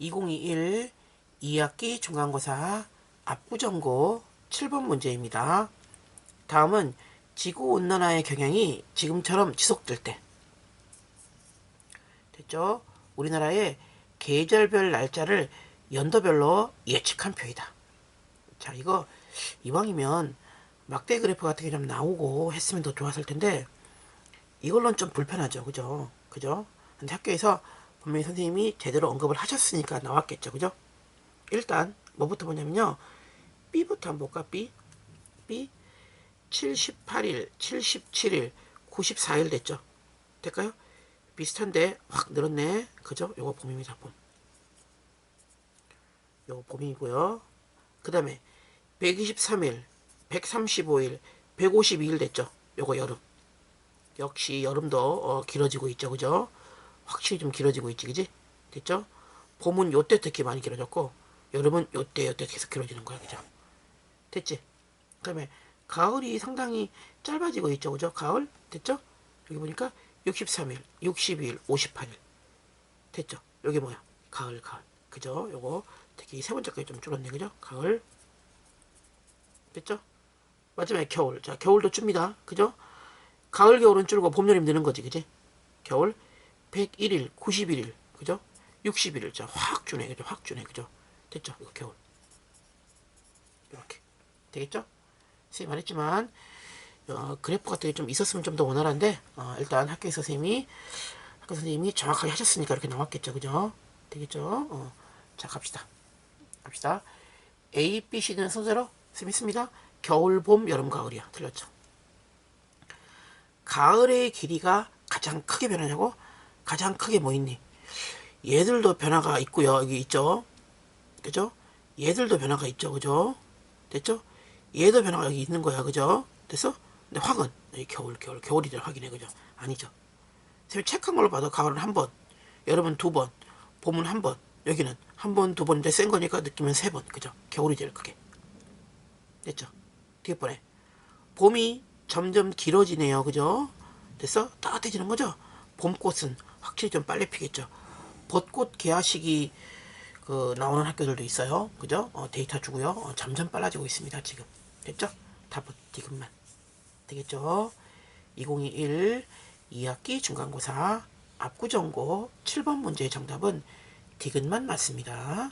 2021 2학기 중간고사 압구정고 7번 문제입니다. 다음은 지구온난화의 경향이 지금처럼 지속될 때 됐죠? 우리나라의 계절별 날짜를 연도별로 예측한 표이다. 자, 이거 이왕이면 막대 그래프 같은 게 좀 나오고 했으면 더 좋았을 텐데 이걸로는 좀 불편하죠. 그죠? 그죠? 근데 학교에서 분명히 선생님이 제대로 언급을 하셨으니까 나왔겠죠. 그죠? 일단 뭐부터 보냐면요. B부터 한번 볼까? B. B 78일, 77일, 94일 됐죠. 될까요? 비슷한데 확 늘었네. 그죠? 요거 봄입니다. 봄. 요거 봄이고요. 그 다음에 123일, 135일, 152일 됐죠. 요거 여름. 역시 여름도 어, 길어지고 있죠. 그죠? 확실히 좀 길어지고 있지. 그지? 됐죠? 봄은 요때 특히 많이 길어졌고 여름은 요때 요때 계속 길어지는 거야. 그죠? 됐지? 그 다음에 가을이 상당히 짧아지고 있죠. 그죠? 가을 됐죠? 여기 보니까 63일, 62일, 58일 됐죠? 여기 뭐야? 가을, 가을. 그죠? 요거 특히 세 번째까지 좀 줄었네. 그죠? 가을 됐죠? 마지막에 겨울. 자, 겨울도 줍니다. 그죠? 가을, 겨울은 줄고 봄, 여름 느는 거지. 그지? 겨울 101일, 91일. 그죠? 61일. 자, 확 주네. 그죠? 확 주네. 그죠? 됐죠? 이거 겨울. 이렇게. 되겠죠? 선생님 말했지만 어, 그래프 같은 게 좀 있었으면 좀 더 원활한데 어, 일단 학교에서 선생님이 학교 선생님이 정확하게 하셨으니까 이렇게 나왔겠죠 그죠 되겠죠 어, 자 갑시다 갑시다 A, B, C는 순서로 선생님 있습니다 겨울, 봄, 여름, 가을이야 틀렸죠 가을의 길이가 가장 크게 변하냐고 가장 크게 뭐 있니? 얘들도 변화가 있고요. 여기 있죠? 그죠? 얘들도 변화가 있죠. 그죠? 됐죠? 얘도 변화가 여기 있는 거야. 그죠? 됐어? 근데 여기 겨울 겨울 겨울이들 확인해. 그죠? 아니죠. 선생님 체크한 걸로 봐도 가을은 한 번 여름은 두 번 봄은 한 번 여기는 한 번 두 번인데 센 거니까 느끼면 세 번. 그죠? 겨울이 제일 크게. 됐죠? 보네 봄이 점점 길어지네요. 그죠? 됐어? 따뜻해지는 거죠? 봄꽃은 확실히 좀 빨리 피겠죠. 벚꽃 개화 시기 그 나오는 학교들도 있어요. 그죠? 어, 데이터 주고요. 어, 점점 빨라지고 있습니다 지금. 됐죠? 답은 디귿만. 되겠죠? 2021 2학기 중간고사 압구정고 7번 문제의 정답은 디귿만 맞습니다